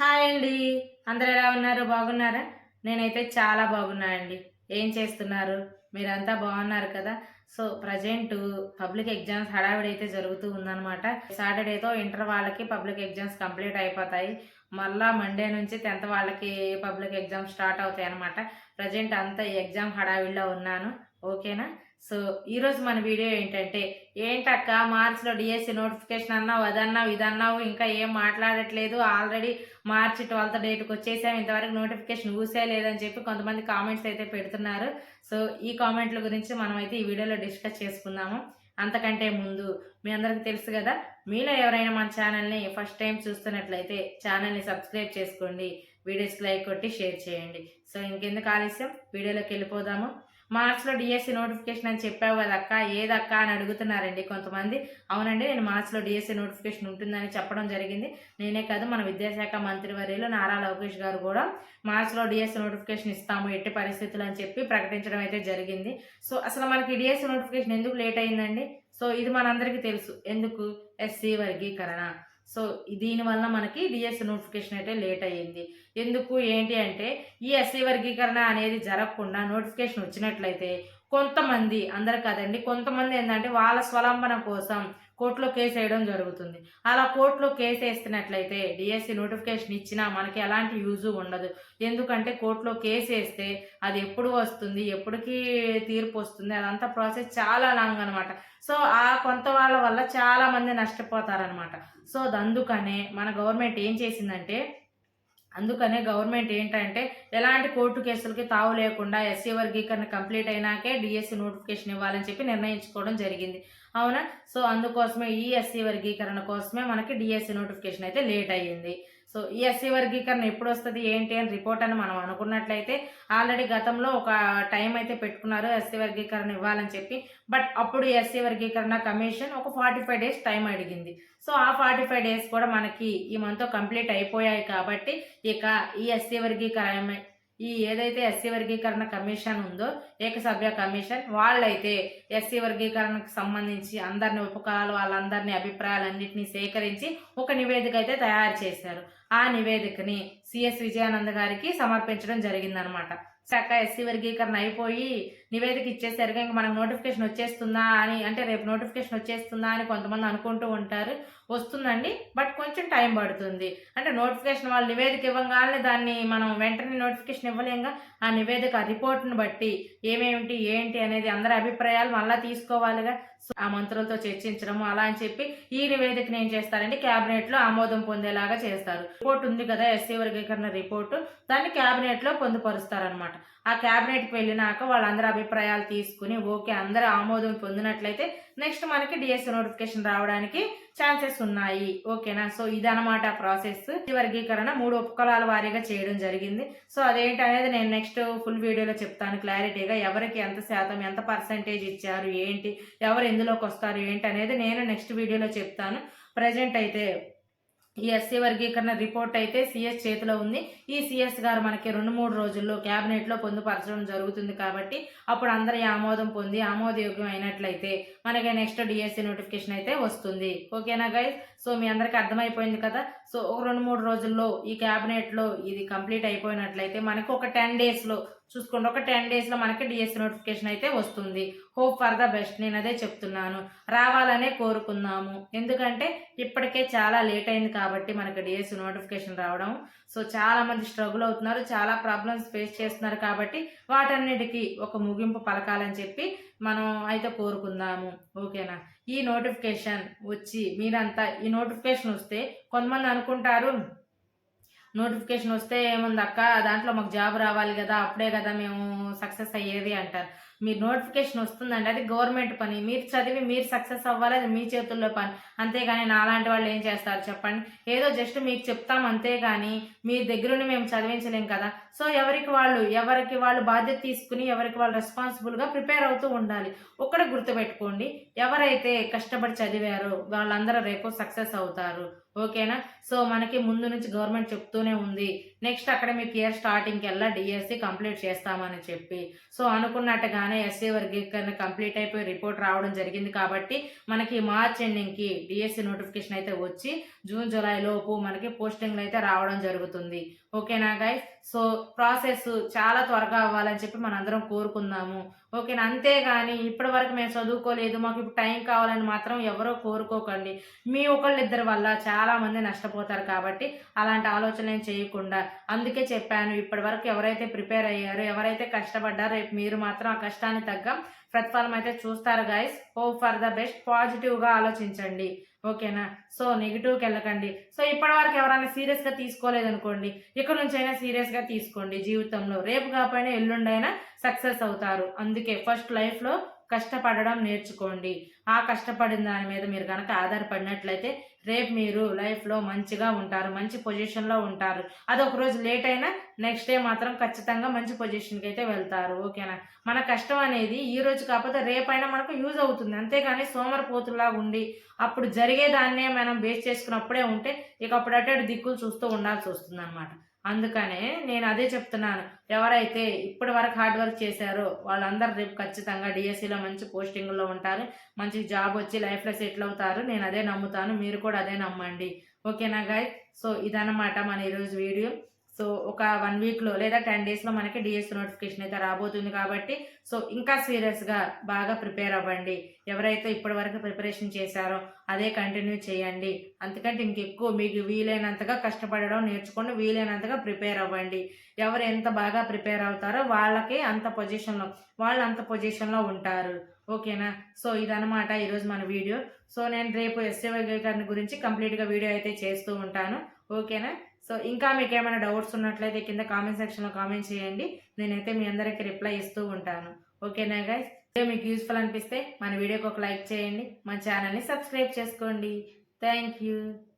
Hi అండి. అందరు ఎలా ఉన్నారు? బాగున్నారా? నేనైతే చాలా బాగున్నా అండి ఏం చేస్తున్నారు? మీరంతా బాగున్నారు కదా? సో ప్రజెంట్ పబ్లిక్ ఎగ్జామ్స్ హడావిడి అయితే జరుగుతూ ఉందన్నమాట. సాటర్డేతో ఇంటర్ వాళ్ళకి పబ్లిక్ ఎగ్జామ్స్ కంప్లీట్ అయిపోతాయి. మళ్ళా మండే నుంచి టెన్త్ వాళ్ళకి పబ్లిక్ ఎగ్జామ్స్ స్టార్ట్ అవుతాయి అనమాట ప్రజెంట్ అంతా ఎగ్జామ్ హడావిడిలో ఉన్నాను. ఓకేనా? సో ఈరోజు మన వీడియో ఏంటంటే ఏంటక్క మార్చ్లో డిఎస్సి నోటిఫికేషన్ అన్నావు అదన్నావు ఇదన్నావు ఇంకా ఏం మాట్లాడట్లేదు ఆల్రెడీ మార్చి ట్వెల్త్ డేట్కి వచ్చేసాం ఇంతవరకు నోటిఫికేషన్ ఊసే లేదని చెప్పి కొంతమంది కామెంట్స్ అయితే పెడుతున్నారు. సో ఈ కామెంట్ల గురించి మనమైతే ఈ వీడియోలో డిస్కస్ చేసుకుందాము. అంతకంటే ముందు మీ అందరికీ తెలుసు కదా మీలో ఎవరైనా మన ఛానల్ని ఫస్ట్ టైం చూస్తున్నట్లయితే ఛానల్ని సబ్స్క్రైబ్ చేసుకోండి వీడియోస్కి లైక్ కొట్టి షేర్ చేయండి. సో ఇంకెందుకు ఆలస్యం? వీడియోలోకి వెళ్ళిపోదాము. మార్చ్లో డిఎస్సి నోటిఫికేషన్ అని చెప్పావు కదా అక్క ఏదక్క అని అడుగుతున్నారండి కొంతమంది. అవునండి నేను మార్చ్లో డిఎస్సి నోటిఫికేషన్ ఉంటుందని చెప్పడం జరిగింది. నేనే కాదు మన విద్యాశాఖ మంత్రి వర్యులు నారా లోకేష్ గారు కూడా మార్చ్లో డిఎస్సి నోటిఫికేషన్ ఇస్తాము ఎట్టి పరిస్థితులు అని చెప్పి ప్రకటించడం అయితే జరిగింది. సో అసలు మనకి డిఎస్సి నోటిఫికేషన్ ఎందుకు లేట్ అయిందండి? సో ఇది మనందరికీ తెలుసు. ఎందుకు? ఎస్సీ వర్గీకరణ. సో దీనివల్ల మనకి డిఎస్సి నోటిఫికేషన్ అయితే లేట్ అయ్యింది. ఎందుకు? ఏంటి అంటే ఈ ఎస్సీ వర్గీకరణ అనేది జరగకుండా నోటిఫికేషన్ వచ్చినట్లయితే కొంతమంది అందరు కదండి కొంతమంది ఏంటంటే వాళ్ళ స్వలంబన కోసం కోర్టులో కేసు వేయడం జరుగుతుంది. అలా కోర్టులో కేసు వేస్తున్నట్లయితే డిఎస్సి నోటిఫికేషన్ ఇచ్చినా మనకి ఎలాంటి యూజ్ ఉండదు. ఎందుకంటే కోర్టులో కేసు వేస్తే అది ఎప్పుడు వస్తుంది ఎప్పటికి తీర్పు వస్తుంది అదంతా ప్రాసెస్ చాలా లాంగ్ అనమాట సో ఆ కొంత వాళ్ళ వల్ల చాలా మంది నష్టపోతారనమాట సో అందుకనే మన గవర్నమెంట్ ఏం చేసిందంటే అందుకనే గవర్నమెంట్ ఏంటంటే ఎలాంటి కోర్టు కేసులకి తావు లేకుండా ఎస్సీ వర్గీకరణ కంప్లీట్ అయినాకే డిఎస్సి నోటిఫికేషన్ ఇవ్వాలని చెప్పి నిర్ణయించుకోవడం జరిగింది. అవునా? సో అందుకోసమే ఈ ఎస్సీ వర్గీకరణ కోసమే మనకి డిఎస్సి నోటిఫికేషన్ అయితే లేట్ అయ్యింది. సో ఈ ఎస్సీ వర్గీకరణ ఎప్పుడు వస్తుంది ఏంటి అని రిపోర్ట్ అని మనం అనుకున్నట్లయితే ఆల్రెడీ గతంలో ఒక టైం అయితే పెట్టుకున్నారు ఎస్సీ వర్గీకరణ ఇవ్వాలని చెప్పి. బట్ అప్పుడు ఎస్సీ వర్గీకరణ కమిషన్ ఒక ఫార్టీ ఫైవ్ డేస్ టైం అడిగింది. సో ఆ ఫార్టీ ఫైవ్ డేస్ కూడా మనకి ఈ మంత్ కంప్లీట్ అయిపోయాయి కాబట్టి ఇక ఈ ఎస్సీ వర్గీకరణ ఈ ఏదైతే ఎస్సీ వర్గీకరణ కమిషన్ ఉందో ఏకసభ్య కమిషన్ వాళ్ళైతే ఎస్సీ వర్గీకరణకు సంబంధించి అందరిని ఉపకారాలు వాళ్ళందరినీ అభిప్రాయాలన్నింటినీ సేకరించి ఒక నివేదిక అయితే తయారు చేశారు. ఆ నివేదికని సిఎస్ విజయానంద గారికి సమర్పించడం జరిగిందనమాట. చక్క ఎస్సీ వర్గీకరణ అయిపోయి నివేదిక ఇచ్చేసరికి ఇంకా మనకు నోటిఫికేషన్ వచ్చేస్తుందా అని అంటే రేపు నోటిఫికేషన్ వచ్చేస్తుందా అని కొంతమంది అనుకుంటూ ఉంటారు వస్తుందండి బట్ కొంచెం టైం పడుతుంది. అంటే నోటిఫికేషన్ వాళ్ళు నివేదిక ఇవ్వగానే దాన్ని మనం వెంటనే నోటిఫికేషన్ ఇవ్వలేంగా ఆ నివేదిక రిపోర్ట్ని బట్టి ఏమేమిటి ఏంటి అనేది అందరి అభిప్రాయాలు మళ్ళీ తీసుకోవాలిగా ఆ మంత్రులతో చర్చించడం అలా అని చెప్పి ఈ నివేదికను ఏం చేస్తారంటే క్యాబినెట్లో ఆమోదం పొందేలాగా చేస్తారు. రిపోర్ట్ ఉంది కదా ఎస్సీ వర్గీకరణ రిపోర్టు దాన్ని క్యాబినెట్లో పొందుపరుస్తారనమాట ఆ క్యాబినెట్కి వెళ్ళినాక వాళ్ళందరూ అభిప్రాయాలు తీసుకుని ఓకే అందరూ ఆమోదం పొందినట్లయితే నెక్స్ట్ మనకి డిఎస్సి నోటిఫికేషన్ రావడానికి ఛాన్సెస్ ఉన్నాయి. ఓకేనా? సో ఇదనమాట ప్రాసెస్. ఈ వర్గీకరణ మూడు ఉపకులాల వారీగా చేయడం జరిగింది. సో అదేంటి అనేది నేను నెక్స్ట్ ఫుల్ వీడియోలో చెప్తాను క్లారిటీగా. ఎవరికి ఎంత శాతం ఎంత పర్సంటేజ్ ఇచ్చారు ఏంటి ఎవరు ఎందులోకి వస్తారు ఏంటి అనేది నేను నెక్స్ట్ వీడియోలో చెప్తాను. ప్రజెంట్ అయితే ఈ ఎస్సీ వర్గీకరణ రిపోర్ట్ అయితే సిఎస్ చేతిలో ఉంది. ఈ సిఎస్ గారు మనకి రెండు మూడు రోజుల్లో క్యాబినెట్లో పొందుపరచడం జరుగుతుంది కాబట్టి అప్పుడు అందరి ఆమోదం పొంది ఆమోదయోగ్యం అయినట్లయితే మనకి నెక్స్ట్ డిఎస్సి నోటిఫికేషన్ అయితే వస్తుంది. ఓకేనా గైస్ సో మీ అందరికీ అర్థమైపోయింది కదా? సో ఒక రెండు మూడు రోజుల్లో ఈ క్యాబినెట్లో ఇది కంప్లీట్ అయిపోయినట్లయితే మనకి ఒక టెన్ డేస్లో చూసుకోండి. ఒక టెన్ డేస్లో మనకి డిఎస్ నోటిఫికేషన్ అయితే వస్తుంది. హోప్ ఫర్ ద బెస్ట్ నేను అదే చెప్తున్నాను. రావాలనే కోరుకుందాము. ఎందుకంటే ఇప్పటికే చాలా లేట్ అయింది కాబట్టి మనకి డిఎస్ నోటిఫికేషన్ రావడం. సో చాలామంది స్ట్రగుల్ అవుతున్నారు. చాలా ప్రాబ్లమ్స్ ఫేస్ చేస్తున్నారు కాబట్టి వాటన్నిటికీ ఒక ముగింపు పలకాలని చెప్పి మనం అయితే కోరుకుందాము. ఓకేనా ఈ నోటిఫికేషన్ వచ్చి మీరంతా ఈ నోటిఫికేషన్ వస్తే కొంతమంది అనుకుంటారు నోటిఫికేషన్ వస్తే ఏముంది అక్క? దాంట్లో మాకు జాబ్ రావాలి కదా అప్పుడే కదా మేము సక్సెస్ అయ్యేది అంటారు. మీరు నోటిఫికేషన్ వస్తుందండి. అది గవర్నమెంట్ పని. మీరు చదివి మీరు సక్సెస్ అవ్వాలి అది మీ చేతుల్లో పని. అంతేగాని నాలాంటి వాళ్ళు ఏం చేస్తారు చెప్పండి? ఏదో జస్ట్ మీకు చెప్తాం అంతేగాని మీ దగ్గరుండి మేము చదివించలేం కదా. సో ఎవరికి వాళ్ళు ఎవరికి వాళ్ళు బాధ్యత తీసుకుని ఎవరికి వాళ్ళు రెస్పాన్సిబుల్గా ప్రిపేర్ అవుతూ ఉండాలి. ఒక్కడే గుర్తుపెట్టుకోండి. ఎవరైతే కష్టపడి చదివారో వాళ్ళందరూ రేపు సక్సెస్ అవుతారు. ఓకేనా? సో మనకి ముందు నుంచి గవర్నమెంట్ చెప్తూనే ఉంది. నెక్స్ట్ అకాడమిక్ ఇయర్ స్టార్టింగ్కి వెళ్ళా డిఎస్సి కంప్లీట్ చేస్తామని చెప్పి. సో అనుకున్నట్టుగానే ఎస్ఏ వర్గీకరణ కంప్లీట్ అయిపోయి రిపోర్ట్ రావడం జరిగింది కాబట్టి మనకి మార్చ్ ఎండింగ్కి డిఎస్సి నోటిఫికేషన్ అయితే వచ్చి జూన్ జూలై లోపు మనకి పోస్టింగ్లు అయితే రావడం జరుగుతుంది. ఓకేనా గైస్ సో ప్రాసెస్ చాలా త్వరగా అవ్వాలని చెప్పి మనందరం కోరుకుందాము. ఓకేనా అంతేగాని ఇప్పటి వరకు మేము చదువుకోలేదు. మాకు ఇప్పుడు టైం కావాలని మాత్రం ఎవరో కోరుకోకండి. మీ ఒకళ్ళిద్దరి వల్ల చాలామంది నష్టపోతారు కాబట్టి అలాంటి ఆలోచన చేయకుండా అందుకే చెప్పాను ఇప్పటి వరకు ఎవరైతే ప్రిపేర్ అయ్యారో ఎవరైతే కష్టపడ్డారో రేపు మీరు మాత్రం ఆ కష్టాన్ని తగ్గ ప్రతిఫలం అయితే చూస్తారు guys hope for the best పాజిటివ్గా ఆలోచించండి. ఓకేనా? సో నెగిటివ్కి వెళ్ళకండి. సో ఇప్పటి వరకు ఎవరైనా సీరియస్గా తీసుకోలేదు అనుకోండి ఇక్కడ నుంచి అయినా సీరియస్గా తీసుకోండి జీవితంలో. రేపు కాకపోయినా ఎల్లుండైనా సక్సెస్ అవుతారు. అందుకే ఫస్ట్ లైఫ్లో కష్టపడడం నేర్చుకోండి. ఆ కష్టపడిన దాని మీద మీరు కనుక ఆధారపడినట్లయితే రేపు మీరు లైఫ్లో మంచిగా ఉంటారు మంచి పొజిషన్లో ఉంటారు. అది ఒక రోజు లేట్ అయినా నెక్స్ట్ డే మాత్రం ఖచ్చితంగా మంచి పొజిషన్కి అయితే వెళ్తారు. ఓకేనా? మన కష్టం అనేది ఈ రోజు కాకపోతే రేపైనా మనకు యూజ్ అవుతుంది. అంతేగాని సోమరిపోతులాగా ఉండి అప్పుడు జరిగే దాన్నే మనం బేస్ చేసుకున్నప్పుడే ఉంటే ఇక అప్పుడు అటు దిక్కులు చూస్తూ ఉండాల్సి వస్తుంది అనమాట అందుకనే నేను అదే చెప్తున్నాను. ఎవరైతే ఇప్పటి వరకు హార్డ్ వర్క్ చేశారో వాళ్ళందరూ రేపు ఖచ్చితంగా డిఎస్సిలో మంచి పోస్టింగ్లో ఉంటారు. మంచి జాబ్ వచ్చి లైఫ్లో సెటిల్ అవుతారు. నేను అదే నమ్ముతాను. మీరు కూడా అదే నమ్మండి. ఓకేనా గాయ్ సో ఇదన్నమాట మన ఈరోజు వీడియో. సో ఒక వన్ వీక్లో లేదా టెన్ డేస్లో మనకి డిఎస్ నోటిఫికేషన్ అయితే రాబోతుంది కాబట్టి సో ఇంకా సీరియస్గా బాగా ప్రిపేర్ అవ్వండి. ఎవరైతే ఇప్పటి వరకు ప్రిపరేషన్ చేశారో అదే కంటిన్యూ చేయండి. అందుకంటే ఇంకెక్కువ మీకు వీలైనంతగా కష్టపడడం నేర్చుకోండి వీలైనంతగా ప్రిపేర్ అవ్వండి. ఎవరు ఎంత బాగా ప్రిపేర్ అవుతారో వాళ్ళకి అంత పొజిషన్లో వాళ్ళు అంత పొజిషన్లో ఉంటారు. ఓకేనా? సో ఇదనమాట ఈరోజు మన వీడియో. సో నేను రేపు ఎస్ఏ వర్గీకరణ గురించి కంప్లీట్గా వీడియో అయితే చేస్తూ ఉంటాను. ఓకేనా? సో ఇంకా మీకు ఏమైనా డౌట్స్ ఉన్నట్లయితే కింద కామెంట్ సెక్షన్లో కామెంట్ చేయండి. నేనైతే మీ అందరికీ రిప్లై ఇస్తూ ఉంటాను. ఓకేనా గైస్ మీకు యూస్ఫుల్ అనిపిస్తే మన వీడియోకి ఒక లైక్ చేయండి. మన ఛానల్ని సబ్స్క్రైబ్ చేసుకోండి. Thank you